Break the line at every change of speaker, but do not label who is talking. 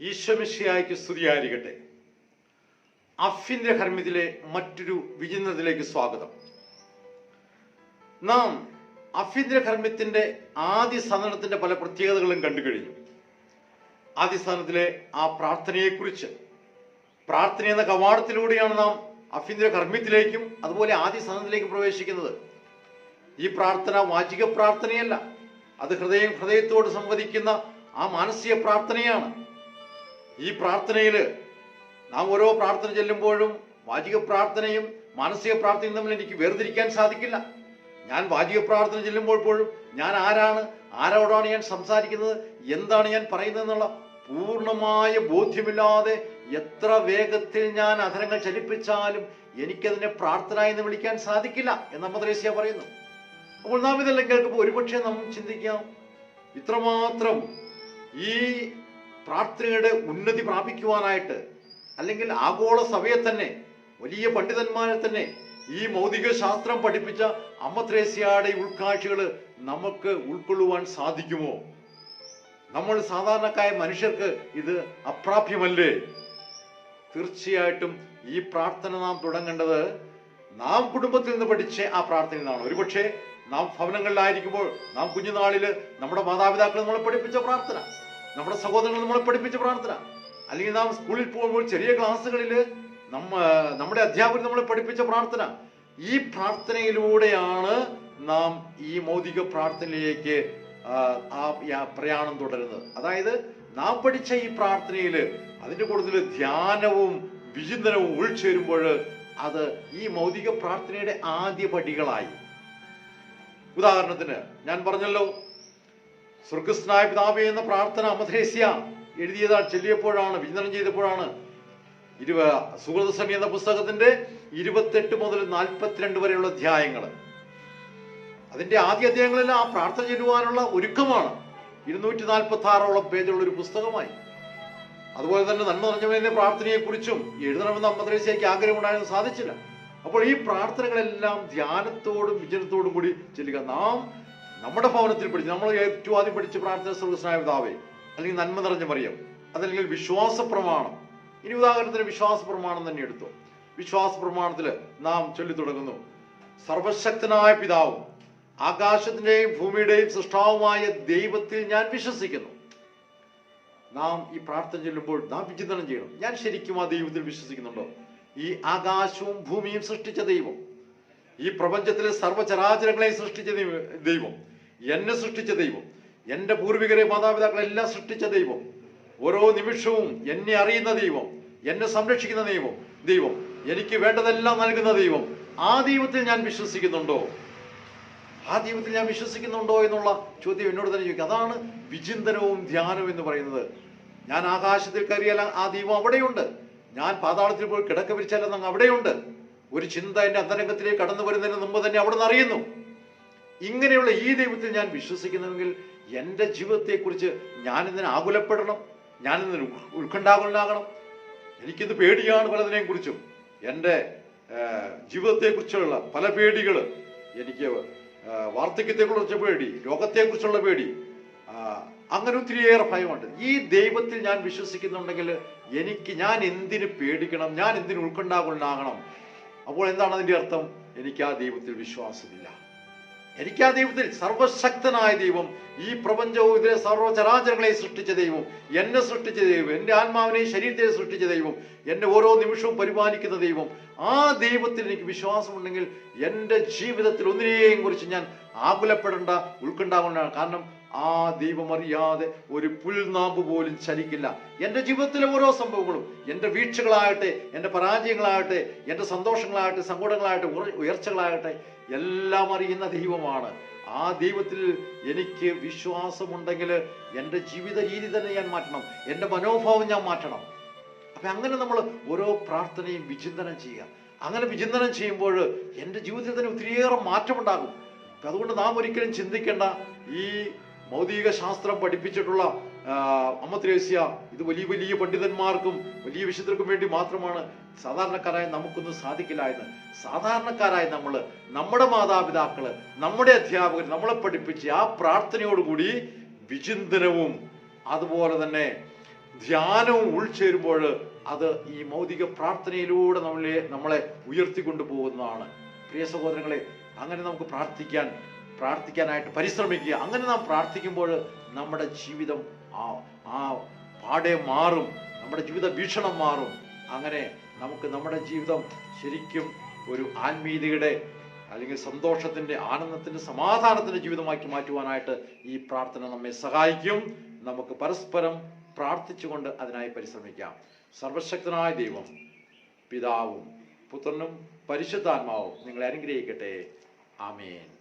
ഈശ്വമിഷയായിക്ക് സ്തുതിയായിരിക്കട്ടെ അഫിന്റെ ഹർമിതിലെ മറ്റൊരു വിചിന്തനത്തിലേക്ക് സ്വാഗതം. നാം അഫിന്റെ കർമ്മത്തിന്റെ ആദ്യ സദനത്തിന്റെ പല പ്രത്യേകതകളും കണ്ടു കഴിഞ്ഞു. ആദ്യ സദനത്തിലെ ആ പ്രാർത്ഥനയെക്കുറിച്ച് പ്രാർത്ഥന എന്ന കവാടത്തിലൂടെയാണ് നാം അഫിന്ദ്ര കർമ്മത്തിലേക്കും അതുപോലെ ആദ്യ സദനത്തിലേക്കും പ്രവേശിക്കുന്നത്. ഈ പ്രാർത്ഥന വാചിക പ്രാർത്ഥനയല്ല അത് ഹൃദയം ഹൃദയത്തോട് സംവദിക്കുന്ന ആ മാനസിക പ്രാർത്ഥനയാണ്. ഈ പ്രാർത്ഥനയിൽ നാം ഓരോ പ്രാർത്ഥന ചെല്ലുമ്പോഴും വാചിക പ്രാർത്ഥനയും മാനസിക പ്രാർത്ഥനയും തമ്മിൽ എനിക്ക് വേർതിരിക്കാൻ സാധിക്കില്ല. ഞാൻ വാചിക പ്രാർത്ഥന ചെല്ലുമ്പോൾ പോലും ഞാൻ ആരാണ് ആരോടാണ് ഞാൻ സംസാരിക്കുന്നത് എന്താണ് ഞാൻ പറയുന്നത് എന്നുള്ള പൂർണമായ ബോധ്യമില്ലാതെ എത്ര വേഗത്തിൽ ഞാൻ അധരങ്ങൾ ചലിപ്പിച്ചാലും എനിക്കതിനെ പ്രാർത്ഥന എന്ന് വിളിക്കാൻ സാധിക്കില്ല എന്ന് മദ്രേസ്യ പറയുന്നു. അപ്പോൾ നാം ഇതെല്ലാം കേൾക്കുമ്പോൾ ഒരുപക്ഷെ നാം ചിന്തിക്കാം ഇത്രമാത്രം ഈ പ്രാർത്ഥനയുടെ ഉന്നതി പ്രാപിക്കുവാനായിട്ട് അല്ലെങ്കിൽ ആഗോള സഭയെ തന്നെ വലിയ പണ്ഡിതന്മാരെ തന്നെ ഈ മൗതിക ശാസ്ത്രം പഠിപ്പിച്ച അമ്മത്രേസ്യയുടെ ഉൾക്കാഴ്ചകൾ നമുക്ക് ഉൾക്കൊള്ളുവാൻ സാധിക്കുമോ? നമ്മൾ സാധാരണക്കായ മനുഷ്യർക്ക് ഇത് അപ്രാപ്യമല്ലേ? തീർച്ചയായിട്ടും ഈ പ്രാർത്ഥന നാം തുടങ്ങേണ്ടത് നാം കുടുംബത്തിൽ നിന്ന് പഠിച്ച ആ പ്രാർത്ഥനയിൽ നിന്നാണ്. ഒരുപക്ഷെ നാം ഭവനങ്ങളിലായിരിക്കുമ്പോൾ നാം കുഞ്ഞുനാളിൽ നമ്മുടെ മാതാപിതാക്കൾ നമ്മളെ പഠിപ്പിച്ച പ്രാർത്ഥന നമ്മുടെ സഹോദരങ്ങൾ നമ്മളെ പഠിപ്പിച്ച പ്രാർത്ഥന അല്ലെങ്കിൽ നാം സ്കൂളിൽ പോകുമ്പോൾ ചെറിയ ക്ലാസ്സുകളിൽ നമ്മ നമ്മുടെ അധ്യാപകർ നമ്മളെ പഠിപ്പിച്ച പ്രാർത്ഥന. ഈ പ്രാർത്ഥനയിലൂടെയാണ് നാം ഈ മൗതിക പ്രാർത്ഥനയിലേക്ക് ആ, പ്രയാണം തുടരുന്നത്. അതായത് നാം പഠിച്ച ഈ പ്രാർത്ഥനയിൽ അതിന്റെ കൂടുതൽ ധ്യാനവും വിചിന്തനവും ഉൾച്ചേരുമ്പോൾ അത് ഈ മൗതിക പ്രാർത്ഥനയുടെ ആദ്യ പടികളായി. ഉദാഹരണത്തിന് ഞാൻ പറഞ്ഞല്ലോ സ്വർഗസ്നായ പിതാവേ എന്ന പ്രാർത്ഥന അമധേസ്യ. എഴുതിയതാ ചെല്ലിയപ്പോഴാണ് വിചിന്തനം ചെയ്തപ്പോഴാണ് ഇരുവ സുഹൃതസമി എന്ന പുസ്തകത്തിന്റെ ഇരുപത്തെട്ട് മുതൽ നാൽപ്പത്തിരണ്ട് വരെയുള്ള അധ്യായങ്ങൾ. അതിന്റെ ആദ്യ അധ്യായങ്ങളെല്ലാം ആ പ്രാർത്ഥന ചെല്ലുവാനുള്ള ഒരുക്കമാണ്. ഇരുന്നൂറ്റി നാൽപ്പത്തി ആറോളം പേജുള്ള ഒരു പുസ്തകമായി. അതുപോലെ തന്നെ നന്മ നിറഞ്ഞവനെ പ്രാർത്ഥനയെക്കുറിച്ചും എഴുതണമെന്ന് അമ്മദ്രേശയ്ക്ക് ആഗ്രഹമുണ്ടായിരുന്നു സാധിച്ചില്ല. അപ്പോൾ ഈ പ്രാർത്ഥനകളെല്ലാം ധ്യാനത്തോടും വിജനത്തോടും കൂടി ചെല്ലുക. നാം നമ്മുടെ ഭവനത്തിൽ പഠിച്ചു നമ്മൾ ഏറ്റവും ആദ്യം പഠിച്ച പ്രാർത്ഥന സർവസനായ പിതാവേ അല്ലെങ്കിൽ നന്മ നിറഞ്ഞ മറിയം അതല്ലെങ്കിൽ വിശ്വാസ പ്രമാണം ഇനി ഉദാഹരണത്തിന് വിശ്വാസ പ്രമാണം തന്നെ എടുത്തു. വിശ്വാസ പ്രമാണത്തിൽ നാം ചൊല്ലി തുടങ്ങുന്നു സർവശക്തനായ പിതാവും ആകാശത്തിന്റെയും ഭൂമിയുടെയും സൃഷ്ടാവുമായ ദൈവത്തിൽ ഞാൻ വിശ്വസിക്കുന്നു. നാം ഈ പ്രാർത്ഥന ചൊല്ലുമ്പോൾ നാം വിചിന്തനം ചെയ്യണം. ഞാൻ ശരിക്കും ആ ദൈവത്തിൽ വിശ്വസിക്കുന്നുണ്ടോ? ഈ ആകാശവും ഭൂമിയും സൃഷ്ടിച്ച ദൈവം. ഈ പ്രപഞ്ചത്തിലെ സർവചരാചരങ്ങളെയും സൃഷ്ടിച്ച ദൈവം. എന്നെ സൃഷ്ടിച്ച ദൈവം. എന്റെ പൂർവികരെ മാതാപിതാക്കളെ എല്ലാം സൃഷ്ടിച്ച ദൈവം. ഓരോ നിമിഷവും എന്നെ അറിയുന്ന ദൈവം എന്നെ സംരക്ഷിക്കുന്ന ദൈവം ദൈവം എനിക്ക് വേണ്ടതെല്ലാം നൽകുന്ന ദൈവം. ആ ദൈവത്തിൽ ഞാൻ വിശ്വസിക്കുന്നുണ്ടോ? ആ ദൈവത്തിൽ ഞാൻ വിശ്വസിക്കുന്നുണ്ടോ എന്നുള്ള ചോദ്യം എന്നോട് തന്നെ ചോദിക്കും. അതാണ് വിചിന്തനവും ധ്യാനവും എന്ന് പറയുന്നത്. ഞാൻ ആകാശത്തിൽ കയറിയാൽ ആ ദൈവം അവിടെയുണ്ട്. ഞാൻ പാതാളത്തിൽ പോയി കിടക്ക വിരിച്ചാലും അവിടെയുണ്ട്. ഒരു ചിന്ത എന്റെ അന്തരംഗത്തിലേക്ക് കടന്നു വരുന്നതിന് മുമ്പ് തന്നെ അവിടെ നിന്ന് അറിയുന്നു. ഇങ്ങനെയുള്ള ഈ ദൈവത്തിൽ ഞാൻ വിശ്വസിക്കുന്നുവെങ്കിൽ എന്റെ ജീവിതത്തെക്കുറിച്ച് ഞാനിതിന് ആകുലപ്പെടണം ഞാനിതിന് ഉത്കണ്ഠാകുലനാകണം. എനിക്കിത് പേടിയാണ് പലതിനെയും കുറിച്ചും എന്റെ ജീവിതത്തെക്കുറിച്ചുള്ള പല പേടികൾ എനിക്ക് വാർദ്ധക്യത്തെക്കുറിച്ച് പേടി രോഗത്തെക്കുറിച്ചുള്ള പേടി അങ്ങനെ ഒത്തിരിയേറെ ഭയമുണ്ട്. ഈ ദൈവത്തിൽ ഞാൻ വിശ്വസിക്കുന്നുണ്ടെങ്കിൽ എനിക്ക് ഞാൻ എന്തിന് പേടിക്കണം ഞാൻ എന്തിന് ഉൾക്കൊണ്ടാകുണ്ടാകണം അപ്പോൾ എന്താണ് അതിന്റെ അർത്ഥം? എനിക്ക് ആ ദൈവത്തിൽ വിശ്വാസമില്ല. എനിക്ക് ആ ദൈവത്തിൽ സർവശക്തനായ ദൈവം ഈ പ്രപഞ്ചവും ഇതിലെ സർവചരാചരങ്ങളെ സൃഷ്ടിച്ച ദൈവം എന്നെ സൃഷ്ടിച്ച ദൈവം എന്റെ ആത്മാവിനെ ശരീരത്തെ സൃഷ്ടിച്ച ദൈവം എന്നെ ഓരോ നിമിഷവും പരിപാലിക്കുന്ന ദൈവം ആ ദൈവത്തിൽ എനിക്ക് വിശ്വാസമുണ്ടെങ്കിൽ എന്റെ ജീവിതത്തിൽ ഒന്നിനെയും കുറിച്ച് ഞാൻ ആകുലപ്പെടേണ്ട ഉൾക്കൊണ്ടാകേണ്ട കാരണം ആ ദൈവം അറിയാതെ ഒരു പുൽനാമ്പ് പോലും ചലിക്കില്ല. എന്റെ ജീവിതത്തിലെ ഓരോ സംഭവങ്ങളും എന്റെ വീഴ്ചകളാകട്ടെ എന്റെ പരാജയങ്ങളാകട്ടെ എന്റെ സന്തോഷങ്ങളാകട്ടെ സങ്കടങ്ങളാകട്ടെ ഉയർ- ഉയർച്ചകളാകട്ടെ എല്ലാം അറിയുന്ന ദൈവമാണ്. ആ ദൈവത്തിൽ എനിക്ക് വിശ്വാസമുണ്ടെങ്കിൽ എന്റെ ജീവിത രീതി തന്നെ ഞാൻ മാറ്റണം. എന്റെ മനോഭാവം ഞാൻ മാറ്റണം. അപ്പൊ അങ്ങനെ നമ്മൾ ഓരോ പ്രാർത്ഥനയും വിചിന്തനം ചെയ്യുക. അങ്ങനെ വിചിന്തനം ചെയ്യുമ്പോൾ എന്റെ ജീവിതത്തിൽ തന്നെ ഒത്തിരിയേറെ മാറ്റമുണ്ടാകും. അതുകൊണ്ട് നാം ഒരിക്കലും ചിന്തിക്കേണ്ട ഈ ഭൗതിക ശാസ്ത്രം പഠിപ്പിച്ചിട്ടുള്ള അമ്മ ത്രേസ്യ ഇത് വലിയ വലിയ പണ്ഡിതന്മാർക്കും വലിയ വിശുദ്ധർക്കും വേണ്ടി മാത്രമാണ് സാധാരണക്കാരായ നമുക്കൊന്നും സാധിക്കില്ല എന്ന്. സാധാരണക്കാരായ നമ്മൾ നമ്മുടെ മാതാപിതാക്കൾ നമ്മുടെ അധ്യാപകർ നമ്മളെ പഠിപ്പിച്ച് ആ പ്രാർത്ഥനയോടുകൂടി വിചിന്തനവും അതുപോലെ തന്നെ ധ്യാനവും ഉൾച്ചേരുമ്പോൾ അത് ഈ മൗതിക പ്രാർത്ഥനയിലൂടെ നമ്മളെ നമ്മളെ ഉയർത്തിക്കൊണ്ടു പോകുന്നതാണ് പ്രിയ സഹോദരങ്ങളെ അങ്ങനെ നമുക്ക് പ്രാർത്ഥിക്കാൻ പ്രാർത്ഥിക്കാനായിട്ട് പരിശ്രമിക്കുക. അങ്ങനെ നാം പ്രാർത്ഥിക്കുമ്പോൾ നമ്മുടെ ജീവിതം ആ ആ പാടെ മാറും. നമ്മുടെ ജീവിത ഭീഷണം മാറും. അങ്ങനെ നമുക്ക് നമ്മുടെ ജീവിതം ശരിക്കും ഒരു ആത്മീയതയുടെ അല്ലെങ്കിൽ സന്തോഷത്തിന്റെ ആനന്ദത്തിന്റെ സമാധാനത്തിന്റെ ജീവിതമാക്കി മാറ്റുവാനായിട്ട് ഈ പ്രാർത്ഥന നമ്മെ സഹായിക്കും. നമുക്ക് പരസ്പരം പ്രാർത്ഥിച്ചുകൊണ്ട് അതിനായി പരിശ്രമിക്കാം. സർവശക്തനായ ദൈവം പിതാവും പുത്രനും പരിശുദ്ധാത്മാവും നിങ്ങളെ അനുഗ്രഹിക്കട്ടെ. ആമേൻ.